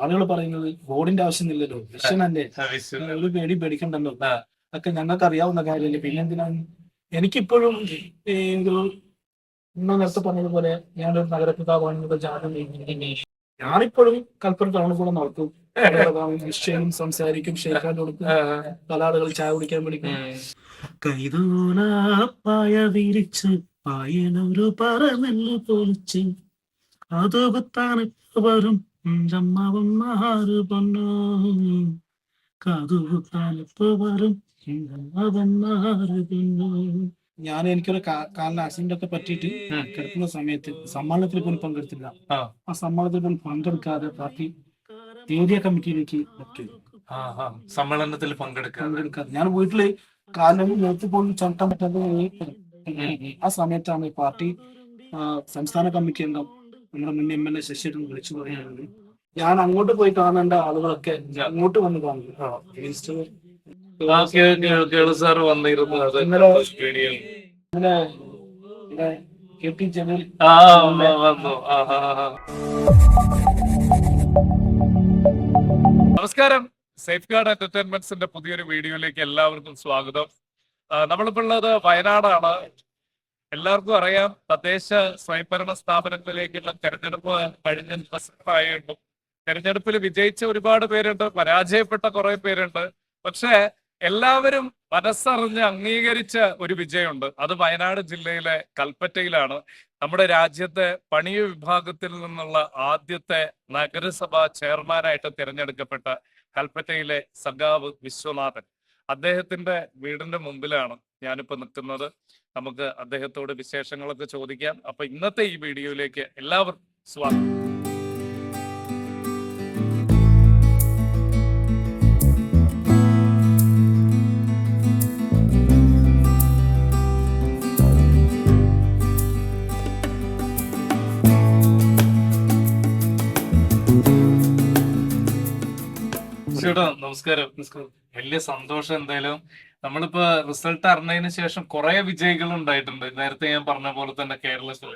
ആളുകൾ പറയുന്നത് ബോർഡിന്റെ ആവശ്യമില്ലല്ലോ. വിഷൻ അല്ലേ ഒരു പേടി പേടിക്കണ്ടല്ലോ. അതൊക്കെ ഒക്കെ ഞങ്ങൾക്ക് അറിയാവുന്ന കാര്യമല്ലേ. പിന്നെ എന്തിനാണ് എനിക്കിപ്പോഴും ഇന്ന് നേരത്തെ പറഞ്ഞതുപോലെ ഞാനൊരു നഗരപിതാവാണെന്നുള്ള ജാതം ഞാനിപ്പോഴും കൽപ്പന ടൗണിൽ കൂടെ നടക്കും. വിഷയം സംസാരിക്കും ഷെയ്ക്കാൻ കൊടുക്കും പല ആളുകൾ ചായ കുടിക്കാൻ വിളിക്കും. കൈതോലാപ്പായ വിരിച്ച് പായനൊരു പറമെല്ല് പൊളിച്ച്. കാതുകുത്താണ് വരും അമ്മവന്മാര് പൊന്നോ കാതുകുത്താണ് വരും അമ്മവന്മാര് പൊന്നോ ഞാൻ എനിക്കൊരു കാലിന് ആക്സിഡന്റ് ഒക്കെ പറ്റിയിട്ട്. കിടക്കുന്ന സമയത്ത് സമ്മേളനത്തിൽ പോലും പങ്കെടുത്തില്ല. ആ. സമ്മാനത്തിൽ സമ്മേളനത്തിൽ പോലും പങ്കെടുക്കാതെ പാർട്ടി ഏരിയ കമ്മിറ്റിയിലേക്ക്. സമ്മേളനത്തിൽ പങ്കെടുക്കാതെ. ഞാൻ വീട്ടിൽ കാലിന് നേരത്തെ പോലും ചട്ടം പറ്റാതെ ആ സമയത്താണ് ഈ പാർട്ടി സംസ്ഥാന കമ്മിറ്റി അംഗം നമ്മുടെ മുൻ എം എൽ എ ശശിധരൻ വിളിച്ചു പറയുന്നത് ഞാൻ അങ്ങോട്ട് പോയി കാണേണ്ട ആളുകളൊക്കെ അങ്ങോട്ട് വന്ന് കാണുന്നു സാർ വന്നിരുന്നു. ഇന്നലെ കെ വന്നു. നമസ്കാരം. സേഫ് ഗാർഡ് എന്റർടൈൻമെന്റ്സിന്റെ പുതിയൊരു വീഡിയോയിലേക്ക് എല്ലാവർക്കും സ്വാഗതം. നമ്മളിപ്പോൾ നമ്മളിപ്പോ ഉള്ളത് വയനാടാണ്. എല്ലാവർക്കും അറിയാം തദ്ദേശ സ്വയംഭരണ സ്ഥാപനങ്ങളിലേക്കുള്ള തെരഞ്ഞെടുപ്പ് കഴിഞ്ഞ ദിവസമായിരുന്നു തെരഞ്ഞെടുപ്പിൽ വിജയിച്ച ഒരുപാട് പേരുണ്ട് പരാജയപ്പെട്ട കുറെ പേരുണ്ട്. പക്ഷെ എല്ലാവരും മനസ്സറിഞ്ഞ് അംഗീകരിച്ച ഒരു വിജയമുണ്ട്. അത് വയനാട് ജില്ലയിലെ കൽപ്പറ്റയിലാണ്. നമ്മുടെ രാജ്യത്തെ പണിയ വിഭാഗത്തിൽ നിന്നുള്ള ആദ്യത്തെ നഗരസഭാ ചെയർമാനായിട്ട് തിരഞ്ഞെടുക്കപ്പെട്ട കൽപ്പറ്റയിലെ സഖാവ് വിശ്വനാഥൻ. അദ്ദേഹത്തിന്റെ വീടിന്റെ മുമ്പിലാണ് ഞാനിപ്പോ നിൽക്കുന്നത്. നമുക്ക് അദ്ദേഹത്തോട് വിശേഷങ്ങളൊക്കെ ചോദിക്കാം. അപ്പൊ ഇന്നത്തെ ഈ വീഡിയോയിലേക്ക് എല്ലാവർക്കും സ്വാഗതം. ചേട്ടാ നമസ്കാരം. വലിയ സന്തോഷം എന്തായാലും. നമ്മളിപ്പോ റിസൾട്ട് അറിഞ്ഞതിന് ശേഷം കുറെ വിജയികൾ ഉണ്ടായിട്ടുണ്ട്. നേരത്തെ ഞാൻ പറഞ്ഞ പോലെ തന്നെ കേരളത്തിൽ.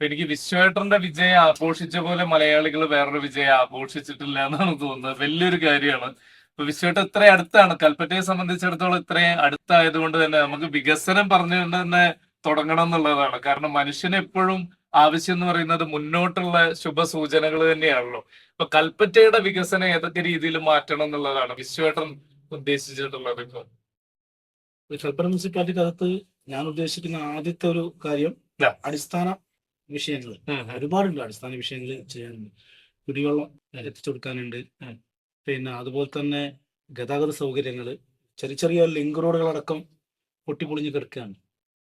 എനിക്ക് വിശ്വേട്ടന്റെ വിജയം ആഘോഷിച്ച പോലെ മലയാളികൾ വേറൊരു വിജയം ആഘോഷിച്ചിട്ടില്ല എന്നാണ് തോന്നുന്നത്. വലിയൊരു കാര്യമാണ്. ഇപ്പൊ വിശ്വേട്ടൻ ഇത്രയും അടുത്താണ്. കൽപ്പറ്റയെ സംബന്ധിച്ചിടത്തോളം ഇത്രയും അടുത്തായതുകൊണ്ട് തന്നെ നമുക്ക് വികസനം പറഞ്ഞുകൊണ്ട് തന്നെ തുടങ്ങണം എന്നുള്ളതാണ്. കാരണം മനുഷ്യന് എപ്പോഴും ആവശ്യം എന്ന് പറയുന്നത് മുന്നോട്ടുള്ള ശുഭസൂചനകൾ തന്നെയാണല്ലോ. ഇപ്പൊ കൽപ്പറ്റയുടെ വികസനം ഏതൊക്കെ രീതിയിൽ മാറ്റണം എന്നുള്ളതാണ് വിശ്വേട്ടൻ ഉദ്ദേശിച്ചിട്ടുള്ളത് ഇപ്പൊ. കൽപ്പന മുനിസിപ്പാലിറ്റിക്ക് അകത്ത് ഞാൻ ഉദ്ദേശിക്കുന്ന ആദ്യത്തെ ഒരു കാര്യം. അടിസ്ഥാന വിഷയങ്ങൾ. ഒരുപാടുണ്ട് അടിസ്ഥാന വിഷയങ്ങൾ ചെയ്യാനുണ്ട്. കുടിവെള്ളം എത്തിച്ചു കൊടുക്കാനുണ്ട്. പിന്നെ അതുപോലെ തന്നെ ഗതാഗത സൗകര്യങ്ങൾ ചെറിയ ചെറിയ ലിങ്ക് റോഡുകളടക്കം പൊട്ടിപ്പൊളിഞ്ഞ് കിടക്കുകയാണ്.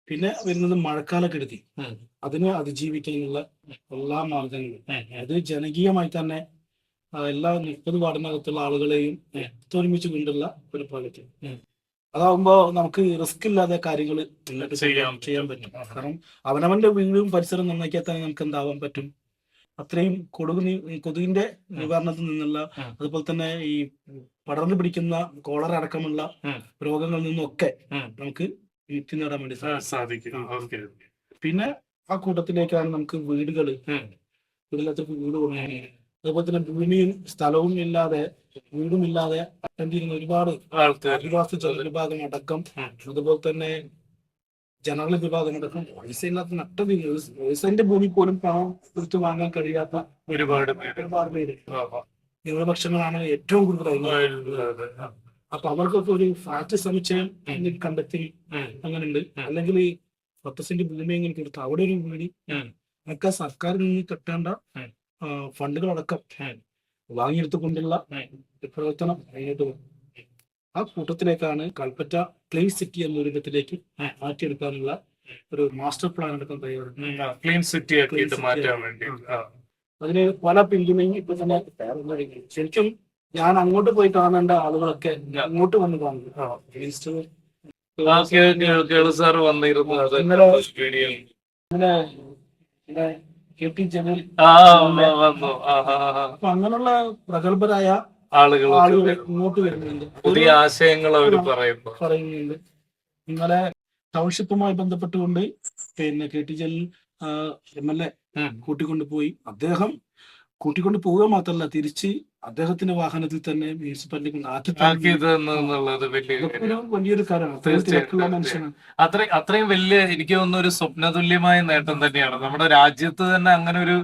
പിന്നെ വരുന്നത് മഴക്കാല കെടുതി അതിനെ അതിജീവിക്കാനുള്ള എല്ലാ മാർഗങ്ങളും. അത് ജനകീയമായി തന്നെ എല്ലാ മുപ്പത് വാർഡിനകത്തുള്ള ആളുകളെയും ഒത്തൊരുമിച്ച് കൊണ്ടുള്ള ഒരു പ്രോജക്റ്റ്. അതാവുമ്പോ നമുക്ക് റിസ്ക് ഇല്ലാതെ കാര്യങ്ങൾ ചെയ്യാൻ പറ്റും. കാരണം അവനവന്റെ വീടും പരിസരം നന്നാക്കിയാൽ തന്നെ നമുക്ക് എന്താവാൻ പറ്റും. അത്രയും കൊതുക് കൊതുകിന്റെ നിവാരണത്തിൽ നിന്നുള്ള അതുപോലെ തന്നെ ഈ പടർന്നു പിടിക്കുന്ന കോളർ അടക്കമുള്ള രോഗങ്ങളിൽ നിന്നൊക്കെ നമുക്ക് മുക്തി നേടാൻ വേണ്ടി സാധിക്കും. ഓക്കെ പിന്നെ ആ കൂട്ടത്തിലേക്കാണ് നമുക്ക് വീടുകൾ ഉം. വീടില്ലാത്തവർക്ക് വീട് കുറഞ്ഞു അതുപോലെ തന്നെ ഭൂമിയും സ്ഥലവും ഇല്ലാതെ വീടും ഇല്ലാതെ ചെയ്യുന്ന ഒരുപാട് ആദിവാസി ജനവിഭാഗം അടക്കം. അതുപോലെ തന്നെ ജനറൽ വിഭാഗം അടക്കം. പൈസ ഇല്ലാത്ത നട്ടത് പൈസന്റെ ഭൂമി പോലും പണം കൊടുത്ത് വാങ്ങാൻ കഴിയാത്ത ഒരുപാട് ഒരുപാട് പേര്. ന്യൂനപക്ഷങ്ങളാണ് ഏറ്റവും കൂടുതൽ. അപ്പൊ അവർക്കൊക്കെ ഒരു ഫാറ്റ് സമുച്ചയം കണ്ടെത്തി അങ്ങനെ അങ്ങനെയുണ്ട്. അല്ലെങ്കിൽ ഈ പത്ത് സെന്റ് ഭൂമി എങ്ങനെ കൊടുത്ത് അവിടെ ഒരു വീട്. അതൊക്കെ സർക്കാർ സർക്കാരിൽ നിന്ന് കിട്ടേണ്ട ഫണ്ടുകളടക്കം. വാങ്ങിയെടുത്തുകൊണ്ടുള്ള പ്രവർത്തനം അതിനായിട്ട് ആ കൂട്ടത്തിലേക്കാണ് കൽപ്പറ്റ ക്ലീൻ സിറ്റി എന്ന രൂപത്തിലേക്ക്. മാറ്റിയെടുക്കാനുള്ള ഒരു മാസ്റ്റർ പ്ലാൻ അടക്കം തയ്യാറുണ്ട് ക്ലീൻ സിറ്റി മാറ്റാൻ വേണ്ടി. അതിന് പല പിന്തുണയും ഇപ്പൊ തന്നെ. ശരിക്കും ഞാൻ അങ്ങോട്ട് പോയി കാണേണ്ട ആളുകളൊക്കെ അങ്ങോട്ട് വന്ന് കാണുന്നു സാർ വന്നിരുന്നു. ഇന്നലെ കെ ടി. അപ്പൊ അങ്ങനെയുള്ള പ്രഗത്ഭരായ ആളുകൾ ആളുകൾ ഇങ്ങോട്ട് വരുന്നുണ്ട്. പുതിയ ആശയങ്ങൾ അവർ പറയുന്നു. പറയുന്നുണ്ട്. ഇന്നലെ ടൗൺഷിപ്പുമായി ബന്ധപ്പെട്ടുകൊണ്ട് പിന്നെ K T Jaleel M L A കൂട്ടിക്കൊണ്ടുപോയി. അദ്ദേഹം കൂട്ടിക്കൊണ്ട് പോവുക മാത്രമല്ല തിരിച്ച് അദ്ദേഹത്തിന്റെ വാഹനത്തിൽ തന്നെ മുനിസിപ്പാലിറ്റി വലിയൊരു കാര്യമാണ്. അത്രയും വലിയ എനിക്ക് തോന്നുന്ന ഒരു സ്വപ്നതുല്യമായ നേട്ടം തന്നെയാണ്. നമ്മുടെ രാജ്യത്ത് തന്നെ അങ്ങനെ ഒരു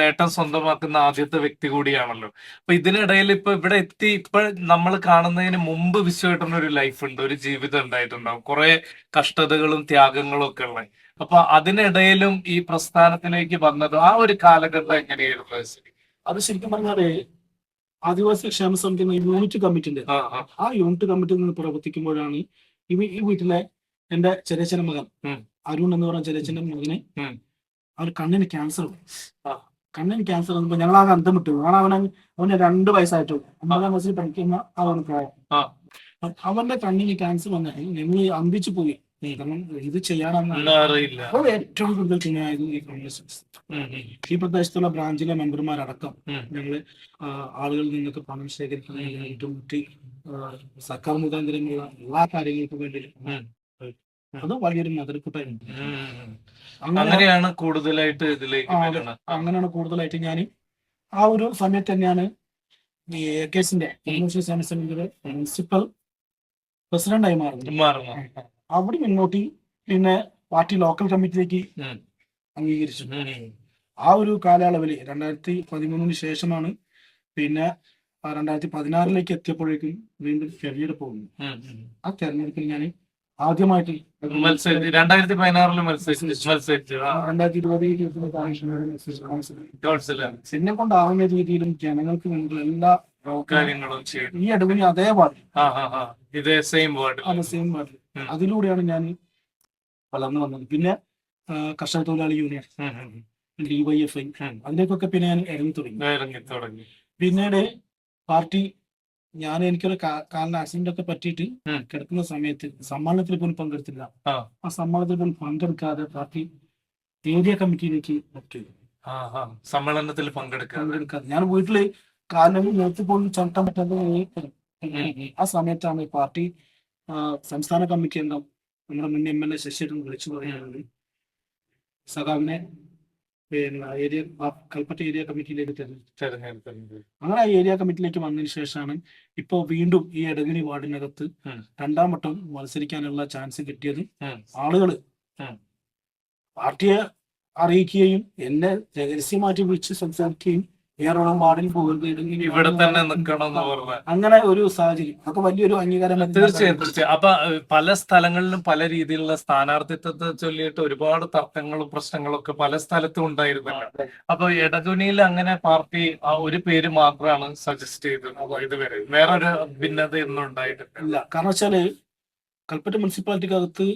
നേട്ടം സ്വന്തമാക്കുന്ന ആദ്യത്തെ വ്യക്തി കൂടിയാണല്ലോ. അപ്പൊ ഇതിനിടയിൽ ഇപ്പൊ ഇവിടെ എത്തി ഇപ്പൊ നമ്മൾ കാണുന്നതിന് മുമ്പ് വിശ്വമായിട്ടുള്ള ഒരു ലൈഫ് ഉണ്ട് ഒരു ജീവിതം ഉണ്ടായിട്ടുണ്ടാവും. കുറെ കഷ്ടതകളും ത്യാഗങ്ങളും ഒക്കെ ഉള്ള. അപ്പൊ അതിനിടയിലും ഈ പ്രസ്ഥാനത്തിലേക്ക് വന്നത് ആ ഒരു കാലഘട്ടം എങ്ങനെയായിരുന്നു അത് ശരിക്കും പറഞ്ഞാൽ ആദിവാസി ക്ഷേമ സമിതി എന്ന യൂണിറ്റ് കമ്മിറ്റിന്റെ ആ യൂണിറ്റ് കമ്മിറ്റിയിൽ നിന്ന് പ്രവർത്തിക്കുമ്പോഴാണ് ഈ വീട്ടിലെ എന്റെ ചെറിയച്ഛന്റെ മകൻ അരുൺ എന്ന് പറഞ്ഞ ചെറിയച്ഛന്റെ മകനെ. അവന് കണ്ണിന് ക്യാൻസർ ആ. കണ്ണിന് ക്യാൻസർ വന്നപ്പോ ഞങ്ങൾ ആകെ അന്തം വിട്ടു കാരണം അവൻ അവന് രണ്ട് വയസ്സായിട്ടു. ഒമ്പതാം ക്ലാസ്സിൽ പഠിക്കുന്ന ആ. പ്രായം. അവന്റെ കണ്ണിന് ക്യാൻസർ വന്നിട്ട് ഞങ്ങൾ അന്തിച്ചു പോയി. കാരണം ഇത് ചെയ്യാനാണ് ഏറ്റവും കൂടുതൽ ഈ കോൺഗ്രസ് പ്രദേശത്തുള്ള ബ്രാഞ്ചിലെ മെമ്പർമാരടക്കം. ഞങ്ങൾ ആളുകൾ ആളുകളിൽ നിന്നൊക്കെ പണം ശേഖരിക്കുന്നതിനായിട്ടും മറ്റ് സർക്കാർ മുഖാന്തരമുള്ള എല്ലാ കാര്യങ്ങൾക്കും വേണ്ടി. അത് വലിയൊരു മുതൽക്കൂട്ടായിരുന്നു. അങ്ങനെയാണ് കൂടുതലായിട്ട് ഇതിലേക്ക് അങ്ങനെയാണ് കൂടുതലായിട്ട് ഞാൻ ആ ഒരു സമയത്ത് തന്നെയാണ് ഈ എ കേസിന്റെ കമ്മ്യൂണിസ്റ്റ് സേന സമിതിയുടെ പ്രിൻസിപ്പൽ പ്രസിഡന്റായി മാറുന്നത്. മാറുന്നു അവിടെ മുന്നോട്ട് പിന്നെ പാർട്ടി ലോക്കൽ കമ്മിറ്റിയിലേക്ക്. അംഗീകരിച്ചു. ആ ഒരു കാലയളവിൽ രണ്ടായിരത്തി പതിമൂന്നിന് ശേഷമാണ് പിന്നെ രണ്ടായിരത്തി പതിനാറിലേക്ക് എത്തിയപ്പോഴേക്കും വീണ്ടും തെരഞ്ഞെടുപ്പ് വന്നു. ഉം. ആ തെരഞ്ഞെടുപ്പിൽ ഞാൻ ആദ്യമായിട്ട് രണ്ടായിരത്തി രണ്ടായിരത്തി ഇരുപത് എന്നെ കൊണ്ടാവുന്ന രീതിയിലും ജനങ്ങൾക്ക് വേണ്ടി എല്ലാ കാര്യങ്ങളും ഈ അടുവിന് അതേ ഇതേ സെയിം വേർഡ്. അത് സെയിം ഉം. അതിലൂടെയാണ് ഞാൻ വളർന്നു വന്നത്. പിന്നെ കർഷക തൊഴിലാളി യൂണിയൻ ഡിവൈഎഫ്ഐ അതിലേക്കൊക്കെ പിന്നെ ഞാൻ ഇറങ്ങി തുടങ്ങി. ഇറങ്ങി തുടങ്ങി. പിന്നീട് പാർട്ടി ഞാൻ എനിക്കൊരു കാലിന് ആക്സിഡന്റ് ഒക്കെ പറ്റിയിട്ട് കിടക്കുന്ന സമയത്ത് സമ്മേളനത്തിൽ പോലും പങ്കെടുത്തില്ല. ആ. സമ്മാനത്തിൽ സമ്മേളനത്തിൽ പോലും പങ്കെടുക്കാതെ പാർട്ടി ഏരിയ കമ്മിറ്റിയിലേക്ക് സമ്മേളനത്തിൽ പങ്കെടുക്കാതെ. ഞാൻ വീട്ടിൽ കാലിന് നേരത്തെ പോലും ചവിട്ടാൻ പറ്റാതെ ആ സമയത്താണ് പാർട്ടി സംസ്ഥാന കമ്മിറ്റി അംഗം നമ്മുടെ മുൻ എം എൽ എ ശശിധരൻ വിളിച്ചു പറയുകയാണെങ്കിൽ സഖാവിനെ പിന്നെ ഏരിയ കൽപ്പറ്റ ഏരിയ കമ്മിറ്റിയിലേക്ക് തെരഞ്ഞെടുത്തത് അങ്ങനെ ആ ഏരിയ കമ്മിറ്റിയിലേക്ക് വന്നതിന് ശേഷമാണ് ഇപ്പൊ വീണ്ടും ഈ എടഗിനി വാർഡിനകത്ത് രണ്ടാം വട്ടം മത്സരിക്കാനുള്ള ചാൻസ് കിട്ടിയത്. ആളുകൾ. പാർട്ടിയെ അറിയിക്കുകയും എന്നെ രഹസ്യമാറ്റി വിളിച്ച് സംസാരിക്കുകയും വേറൊരു വാർഡിൽ പോകരുത് ഇവിടെ തന്നെ നിൽക്കണം എന്ന് പറഞ്ഞ. അങ്ങനെ ഒരു സാഹചര്യം. അതൊക്കെ വലിയൊരു അംഗീകാരം തീർച്ചയായും തീർച്ചയായും. അപ്പൊ പല സ്ഥലങ്ങളിലും പല രീതിയിലുള്ള സ്ഥാനാർത്ഥിത്വത്തെ ചൊല്ലിയിട്ട് ഒരുപാട് തർക്കങ്ങളും പ്രശ്നങ്ങളും ഒക്കെ പല സ്ഥലത്തും ഉണ്ടായിരുന്നു അപ്പൊ എടതുണിയിൽ അങ്ങനെ പാർട്ടി ആ ഒരു പേര് മാത്രമാണ് സജസ്റ്റ് ചെയ്തത് ഇതുവരെ. വേറൊരു ഭിന്നത ഒന്നും ഉണ്ടായിട്ടില്ല. ഇല്ല. കാരണം വെച്ചാൽ കൽപ്പറ്റ മുനിസിപ്പാലിറ്റിക്കകത്ത്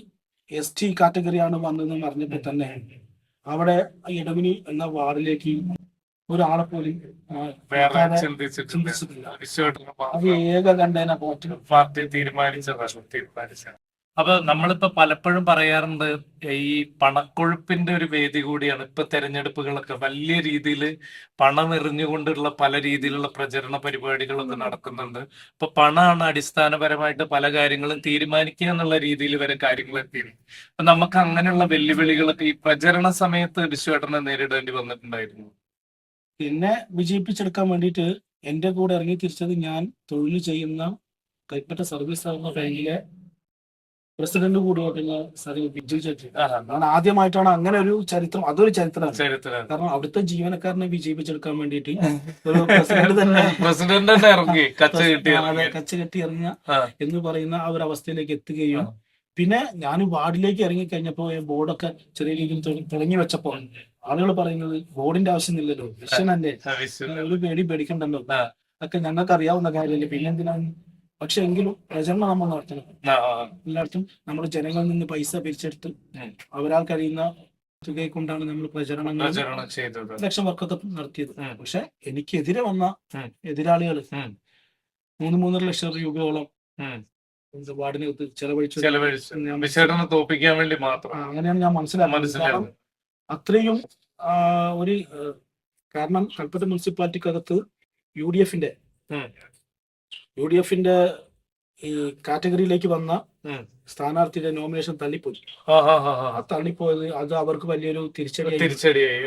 എസ് ടി കാറ്റഗറിയാണ് വന്നതെന്ന് പറഞ്ഞപ്പോൾ തന്നെ അവിടെ ഇടവിനി എന്ന വാർഡിലേക്ക് ഒരാളെ പോലും അത് ഏക പാർട്ടി തീരുമാനിച്ചത് അപ്പൊ നമ്മളിപ്പോ പലപ്പോഴും പറയാറുണ്ട് ഈ പണക്കൊഴുപ്പിന്റെ ഒരു വേദി കൂടിയാണ് ഇപ്പൊ തെരഞ്ഞെടുപ്പുകളൊക്കെ. വലിയ രീതിയിൽ പണം എറിഞ്ഞുകൊണ്ടുള്ള പല രീതിയിലുള്ള പ്രചരണ പരിപാടികളൊക്കെ നടക്കുന്നുണ്ട്. ഇപ്പൊ പണമാണ് അടിസ്ഥാനപരമായിട്ട് പല കാര്യങ്ങളും തീരുമാനിക്കുക എന്നുള്ള രീതിയിൽ വരെ കാര്യങ്ങൾ എത്തിയിരുന്നു അപ്പൊ നമുക്ക് അങ്ങനെയുള്ള വെല്ലുവിളികളൊക്കെ ഈ പ്രചരണ സമയത്ത് വിശ്വേട്ടനെ നേരിടേണ്ടി വന്നിട്ടുണ്ടായിരുന്നു. എന്നെ വിജയിപ്പിച്ചെടുക്കാൻ വേണ്ടിയിട്ട് എന്റെ കൂടെ ഇറങ്ങി തിരിച്ചത് ഞാൻ തൊഴിൽ ചെയ്യുന്ന കൈപ്പറ്റ സർവീസ് ആവുന്ന ബാങ്കിലെ പ്രസിഡന്റ് കൂടിയായിട്ടുള്ള സാറി ബിജു ചേട്ടൻ അതാണ് ആദ്യമായിട്ടാണ് അങ്ങനെ ഒരു ചരിത്രം അതൊരു ചരിത്രമാണ് ചരിത്രം. കാരണം അവിടുത്തെ ജീവനക്കാരനെ വിജയിപ്പിച്ചെടുക്കാൻ വേണ്ടിട്ട് ഒരു പ്രസിഡന്റ് തന്നെ പ്രസിഡന്റ് തന്നെ ഇറങ്ങി കച്ച കെട്ടി ഇറങ്ങിയ എന്ന് പറയുന്ന ആ ഒരു അവസ്ഥയിലേക്ക് എത്തുകയും. പിന്നെ ഞാൻ വാർഡിലേക്ക് ഇറങ്ങി കഴിഞ്ഞപ്പോ ബോർഡൊക്കെ ചെറിയ രീതിയിൽ തുട- തുടങ്ങി വെച്ചപ്പോ ആളുകൾ പറയുന്നത് ബോർഡിന്റെ ആവശ്യമില്ലല്ലോ വിഷൻ അല്ലേ ഒരു പേടി പേടിക്കണ്ടല്ലോ. ഒക്കെ ഞങ്ങൾക്ക് അറിയാവുന്ന കാര്യമല്ലേ പിന്നെ എന്തിനാണ്? പക്ഷെ എങ്കിലും പ്രചരണം നമ്മൾ നടത്തണം. എല്ലായിടത്തും നമ്മൾ ജനങ്ങളിൽ നിന്ന് പൈസ പിരിച്ചെടുത്ത് അവരാൾ കഴിയുന്ന തുകയെ കൊണ്ടാണ് നമ്മൾ പ്രചരണങ്ങൾ ലക്ഷം വർക്കൊക്കെ നടത്തിയത്. പക്ഷെ എനിക്കെതിരെ വന്ന എതിരാളികൾ. മൂന്ന് മൂന്നര ലക്ഷം രൂപയോളം ഉം. ഒത്ത് ചെലവഴിച്ചു. ചെലവഴിച്ചു. തോപ്പിക്കാൻ വേണ്ടി മാത്രം. അങ്ങനെയാണ് ഞാൻ മനസ്സിലാക്കുന്നത്. അത്രയും ഒരു കാരണം കൽപ്പറ്റ മുനിസിപ്പാലിറ്റിക്കകത്ത് യു ഡി എഫിന്റെ യു ഡി എഫിന്റെ ഈ കാറ്റഗറിയിലേക്ക് വന്ന സ്ഥാനാർത്ഥിയുടെ നോമിനേഷൻ തള്ളിപ്പോയി. ആ, തള്ളിപ്പോയത് അത് അവർക്ക് വലിയൊരു തിരിച്ചടി തിരിച്ചടിയായി.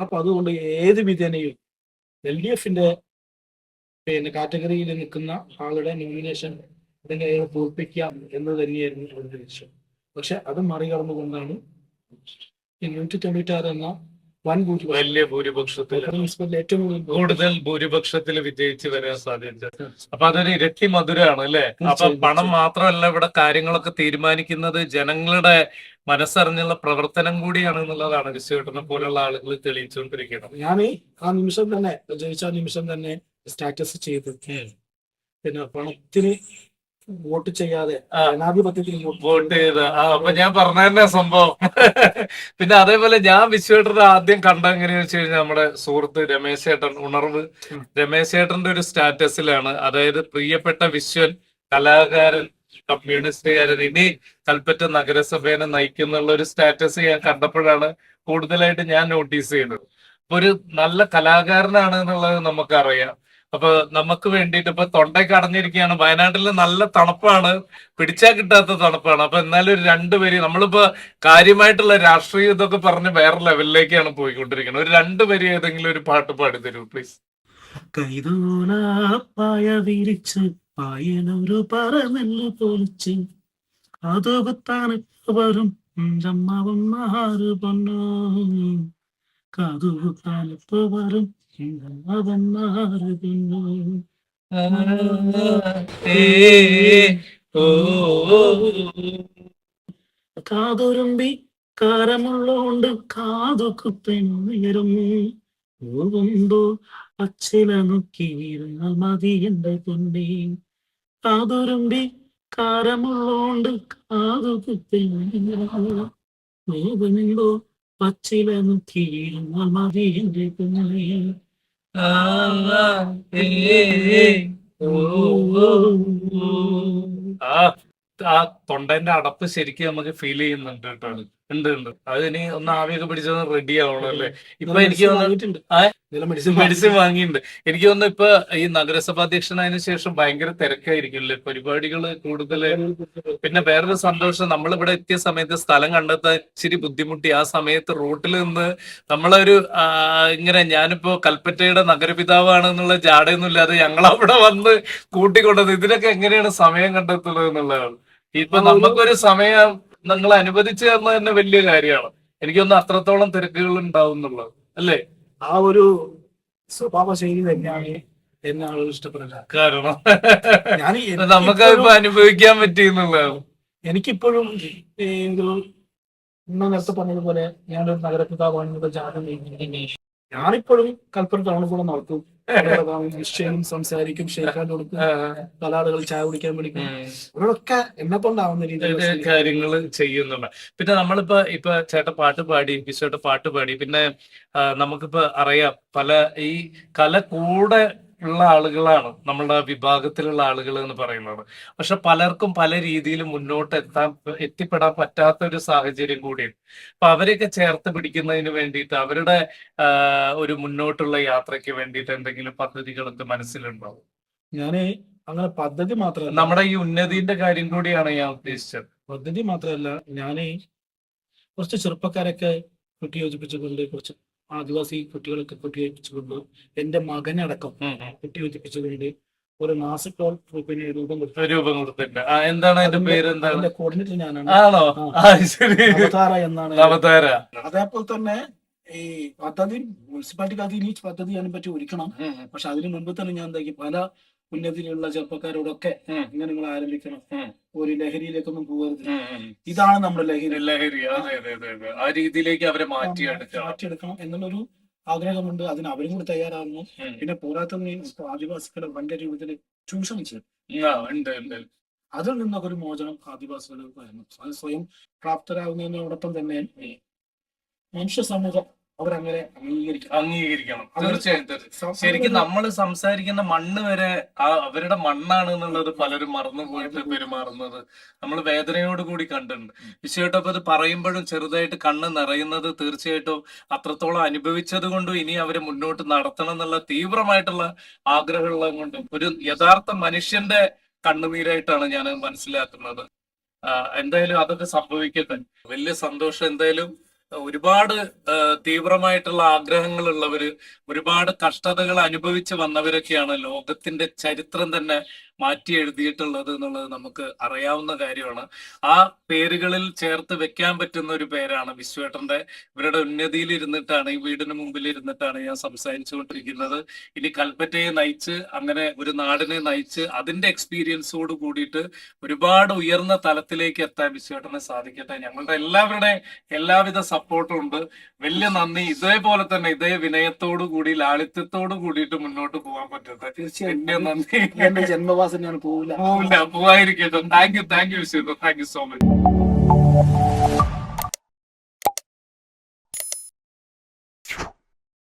അപ്പൊ അതുകൊണ്ട് ഏത് വിധേനയും എൽ ഡി എഫിന്റെ പിന്നെ കാറ്റഗറിയിൽ നിൽക്കുന്ന ആളുടെ നോമിനേഷൻ അല്ലെങ്കിൽ അയാളെ തോൽപ്പിക്കാം എന്ന് തന്നെയായിരുന്നു അവരുടെ ലക്ഷ്യം. പക്ഷെ അത് മറികടന്നുകൊണ്ടാണ് നൂറ്റി തൊണ്ണൂറ്റാറ് എന്ന വൻ വലിയ ഭൂരിപക്ഷത്തിൽ ഏറ്റവും കൂടുതൽ ഭൂരിപക്ഷത്തിൽ വിജയിച്ച് വരാൻ സാധിച്ചത് അപ്പൊ അതൊരു ഇരട്ടി മധുരമാണ് അല്ലെ? അപ്പൊ പണം മാത്രമല്ല ഇവിടെ കാര്യങ്ങളൊക്കെ തീരുമാനിക്കുന്നത് ജനങ്ങളുടെ മനസ്സറിഞ്ഞുള്ള പ്രവർത്തനം കൂടിയാണ് എന്നുള്ളതാണ് വിശ്വട്ടനെ പോലുള്ള ആളുകൾ തെളിയിച്ചുകൊണ്ടിരിക്കുന്നത്. ഞാൻ ആ നിമിഷം തന്നെ ജയിച്ച നിമിഷം തന്നെ സ്റ്റാറ്റസ് ചെയ്തു. പിന്നെ പണത്തിന് വോട്ട് ചെയ്യാതെ ജനാധിപത്യത്തിൽ വോട്ട് ചെയ്ത് അപ്പൊ ഞാൻ പറഞ്ഞ തന്നെ സംഭവം. പിന്നെ അതേപോലെ ഞാൻ വിശ്വേട്ടർ ആദ്യം കണ്ട എങ്ങനെയാ വെച്ച് കഴിഞ്ഞാൽ നമ്മുടെ സുഹൃത്ത് രമേശ് ചേട്ടൻ ഉണർവ്. രമേശ് ചേട്ടന്റെ ഒരു സ്റ്റാറ്റസിലാണ്. അതായത് പ്രിയപ്പെട്ട വിശ്വൻ കലാകാരൻ കമ്മ്യൂണിസ്റ്റുകാരൻ ഇനി കൽപ്പറ്റ നഗരസഭേനെ നയിക്കുന്നുള്ള ഒരു സ്റ്റാറ്റസ് ഞാൻ കണ്ടപ്പോഴാണ് കൂടുതലായിട്ട് ഞാൻ നോട്ടീസ് ചെയ്യുന്നത്. അപ്പൊ ഒരു നല്ല കലാകാരനാണ് എന്നുള്ളത് നമുക്കറിയാം. അപ്പൊ നമുക്ക് വേണ്ടിയിട്ട് ഇപ്പൊ തൊണ്ടയ്ക്ക് അടഞ്ഞിരിക്കുകയാണ്. വയനാട്ടിൽ നല്ല തണുപ്പാണ്. പിടിച്ചാൽ കിട്ടാത്ത തണുപ്പാണ്. അപ്പൊ എന്നാലും ഒരു രണ്ടുപേര് നമ്മളിപ്പോ കാര്യമായിട്ടുള്ള രാഷ്ട്രീയം ഇതൊക്കെ പറഞ്ഞ് വേറെ ലെവലിലേക്കാണ് പോയിക്കൊണ്ടിരിക്കുന്നത്. ഒരു രണ്ടുപേര് ഏതെങ്കിലും ഒരു പാട്ട് പാടി തരൂ പ്ലീസ് കൈതോല പായ വിരിച്ച് പായനൊരു പറന്നെല്ല് പൊളിച്ച് അത് കുത്താൻ വരും അമ്മാവന്മാര് പൊന്നോ കാതു കുത്താൻ വരും പൊന്നോ കാതുരുമ്പി കാരമുള്ളോണ്ട് കാതൊക്കെ പെണ്ണുയരും. പോകുമ്പോ പച്ചില നോക്കിയിരുന്നാൽ മതി എന്റെ പൊന്നി. കാതുരുമ്പി കാരമുള്ളോണ്ട് കാതൊക്കെ പെണ്ണുയരും. പോകുമ്പോ പച്ചില നോക്കിയിരുന്നാൽ മതി എന്റെ പൊന്നി. ആ ആ തൊണ്ടന്റെ അടപ്പ് ശരിക്കും നമുക്ക് ഫീൽ ചെയ്യുന്നുണ്ട് കേട്ടോ. ഉണ്ട് ഉണ്ട്. അത് ഇനി ഒന്ന് ആവിയൊക്കെ പിടിച്ചത് റെഡി ആവണം അല്ലേ? ഇപ്പൊ എനിക്ക് ആ? മെഡിസിൻ മെഡിസിൻ വാങ്ങിയിട്ടുണ്ട്. എനിക്ക് തോന്നുന്നു ഇപ്പൊ ഈ നഗരസഭാ അധ്യക്ഷനായതിനു ശേഷം ഭയങ്കര തിരക്കായിരിക്കും അല്ലേ പരിപാടികൾ കൂടുതൽ പിന്നെ വേറൊരു സന്തോഷം. നമ്മളിവിടെ എത്തിയ സമയത്ത് സ്ഥലം കണ്ടെത്താൻ ഇച്ചിരി ബുദ്ധിമുട്ടി. ആ സമയത്ത് റോട്ടിൽ നിന്ന് നമ്മളൊരു ഇങ്ങനെ ഞാനിപ്പോ കൽപ്പറ്റയുടെ നഗരപിതാവാണ് എന്നുള്ള ജാടയൊന്നും ഇല്ലാതെ ഞങ്ങൾ അവിടെ വന്ന് കൂട്ടിക്കൊണ്ടത്. ഇതിനൊക്കെ എങ്ങനെയാണ് സമയം കണ്ടെത്തുന്നത് എന്നുള്ളതാണ്. ഇപ്പൊ നമുക്കൊരു സമയം നിങ്ങൾ അനുവദിച്ചു തന്നെ വലിയ കാര്യമാണ്. എനിക്കൊന്ന് അത്രത്തോളം തിരക്കുകൾ ഉണ്ടാവും എന്നുള്ളത് അല്ലേ? ആ ഒരു സ്വഭാവ ശൈലി തന്നെയാണ് എന്നെ ആളുകൾ ഇഷ്ടപ്പെടുക കാരണം ഞാൻ നമുക്ക് അനുഭവിക്കാൻ പറ്റിയെന്നുള്ളതാണ്. എനിക്കിപ്പോഴും ഇന്ന് നേരത്തെ പറഞ്ഞതുപോലെ ഞാനൊരു നഗരപിതാവാണെന്നുള്ള ജാതം ഞാനിപ്പോഴും കൽപ്പന ടൗണിൽ കൂടെ നടക്കും. നിശ്ചയം സംസാരിക്കും ഷെയ്ക്കാൻ കൊടുക്കും പല ആളുകൾ ചായ കുടിക്കാൻ പഠിക്കും അവരൊക്കെ എന്നെ കൊണ്ടാവുന്ന രീതിയിൽ കാര്യങ്ങൾ ചെയ്യുന്നുണ്ട്. പിന്നെ നമ്മളിപ്പോ ഇപ്പൊ ചേട്ട പാട്ട് പാടി വിശ്വട്ട പാട്ട് പാടി പിന്നെ നമുക്കിപ്പോ അറിയാം പല ഈ കല കൂടെ ഉള്ള ആളുകളാണ് നമ്മളുടെ വിഭാഗത്തിലുള്ള ആളുകൾ എന്ന് പറയുന്നത്. പക്ഷെ പലർക്കും പല രീതിയിൽ മുന്നോട്ട് എത്താൻ എത്തിപ്പെടാൻ പറ്റാത്ത ഒരു സാഹചര്യം കൂടിയാണ് അപ്പൊ അവരെയൊക്കെ ചേർത്ത് പിടിക്കുന്നതിന് വേണ്ടിയിട്ട് അവരുടെ ഒരു മുന്നോട്ടുള്ള യാത്രയ്ക്ക് വേണ്ടിയിട്ട് എന്തെങ്കിലും പദ്ധതികളൊക്കെ മനസ്സിലുണ്ടാവും ഞാൻ അങ്ങനെ പദ്ധതി മാത്രമല്ല നമ്മുടെ ഈ ഉന്നതിന്റെ കാര്യം കൂടിയാണ് ഞാൻ ഉദ്ദേശിച്ചത്. പദ്ധതി മാത്രമല്ല ഞാൻ കുറച്ച് ചെറുപ്പക്കാരൊക്കെ കുട്ടിയോജിപ്പിച്ചുകൊണ്ട് കുറച്ച് ആദിവാസി കുട്ടികളൊക്കെ കുട്ടിയോജിപ്പിച്ചുകൊണ്ട് എന്റെ മകനടക്കം. കുട്ടിയോജിപ്പിച്ചുകൊണ്ട് ഒരു മാസത്തോൾ പിന്നെ രൂപം കൊടുത്തു. രൂപം കൊടുത്തിട്ടുണ്ട്. എന്താണ് അതിന്റെ പേര് എന്താണ് കോർഡിനേറ്റർ ഞാനാണ്. ആണോ? അവതാര എന്നാണ്. അവതാര. അതേപോലെ തന്നെ ഈ പദ്ധതി മുനിസിപ്പാലിറ്റിക്ക് ഇനി പദ്ധതി അതിനെ പറ്റി ഒരുക്കണം പക്ഷെ അതിന് മുമ്പ് തന്നെ ഞാൻ എന്താക്കി പല ഉന്നതിയിലുള്ള ചെറുപ്പക്കാരോടൊക്കെ. ഇങ്ങനെ നിങ്ങൾ ആരംഭിക്കണം. ഒരു ലഹരിയിലേക്കൊന്നും പോകരുത്. ഇതാണ് നമ്മുടെ ലഹരി. ലഹരി ആ രീതിയിലേക്ക് അവരെ മാറ്റിയെടുക്കണം. മാറ്റിയെടുക്കണം എന്നുള്ളൊരു ആഗ്രഹമുണ്ട്. അതിന് അവരും കൂടി തയ്യാറാകുന്നു പിന്നെ പോരാത്തതിന് ആദിവാസികളെ വലിയ രൂപത്തിൽ ചൂഷണം ചെയ്യും. അതിൽ നിന്നൊക്കെ ഒരു മോചനം ആദിവാസികൾ അത് സ്വയം പ്രാപ്തരാകുന്നതിനോടൊപ്പം തന്നെ മനുഷ്യ സമൂഹം അവരങ്ങനെ അംഗീകരിക്കണം. അംഗീകരിക്കണം തീർച്ചയായും തീർച്ചയായും. ശരിക്കും നമ്മൾ സംസാരിക്കുന്ന മണ്ണ് വരെ ആ അവരുടെ മണ്ണാണ് എന്നുള്ളത് പലരും മറന്നുപോയിട്ട് പെരുമാറുന്നത്. നമ്മൾ വേദനയോട് കൂടി കണ്ടിട്ടുണ്ട്. അത് പറയുമ്പോഴും ചെറുതായിട്ട് കണ്ണ് നിറയുന്നത് തീർച്ചയായിട്ടും അത്രത്തോളം അനുഭവിച്ചത് കൊണ്ടും ഇനി അവരെ മുന്നോട്ട് നടത്തണം എന്നുള്ള തീവ്രമായിട്ടുള്ള ആഗ്രഹമുള്ളത് കൊണ്ടും ഒരു യഥാർത്ഥ മനുഷ്യന്റെ കണ്ണുനീരായിട്ടാണ് ഞാൻ മനസ്സിലാക്കുന്നത്. എന്തായാലും അതൊക്കെ സംഭവിക്കട്ടെ. വലിയ സന്തോഷം എന്തായാലും ഒരുപാട് തീവ്രമായിട്ടുള്ള ആഗ്രഹങ്ങൾ ഉള്ളവര് ഒരുപാട് കഷ്ടതകൾ അനുഭവിച്ച് വന്നവരൊക്കെയാണ് ലോകത്തിന്റെ ചരിത്രം തന്നെ മാറ്റി എഴുതിയിട്ടുള്ളത് എന്നുള്ളത് നമുക്ക് അറിയാവുന്ന കാര്യമാണ്. ആ പേരുകളിൽ ചേർത്ത് വെക്കാൻ പറ്റുന്ന ഒരു പേരാണ് വിശ്വേട്ടന്റെ ഇവരുടെ ഉന്നതിയിൽ ഇരുന്നിട്ടാണ് ഈ വീടിന് മുമ്പിൽ ഇരുന്നിട്ടാണ് ഞാൻ സംസാരിച്ചുകൊണ്ടിരിക്കുന്നത്. ഇനി കൽപ്പറ്റയെ നയിച്ച് അങ്ങനെ ഒരു നാടിനെ നയിച്ച് അതിന്റെ എക്സ്പീരിയൻസോട് കൂടിയിട്ട് ഒരുപാട് ഉയർന്ന തലത്തിലേക്ക് എത്താൻ വിശ്വേട്ടനെ സാധിക്കട്ടെ. ഞങ്ങളുടെ എല്ലാവരുടെ എല്ലാവിധ സപ്പോർട്ടും ഉണ്ട്. വലിയ നന്ദി. ഇതേപോലെ തന്നെ ഇതേ വിനയത്തോടു കൂടി ലാളിത്യത്തോടു കൂടിയിട്ട് മുന്നോട്ട് പോകാൻ പറ്റട്ടെ തീർച്ചയായും. നന്ദി. എന്റെ ജന്മവാസം ഞാൻ പോവില്ല പോവില്ല പോവാതിരിക്കട്ടെ thank you thank you thank you so much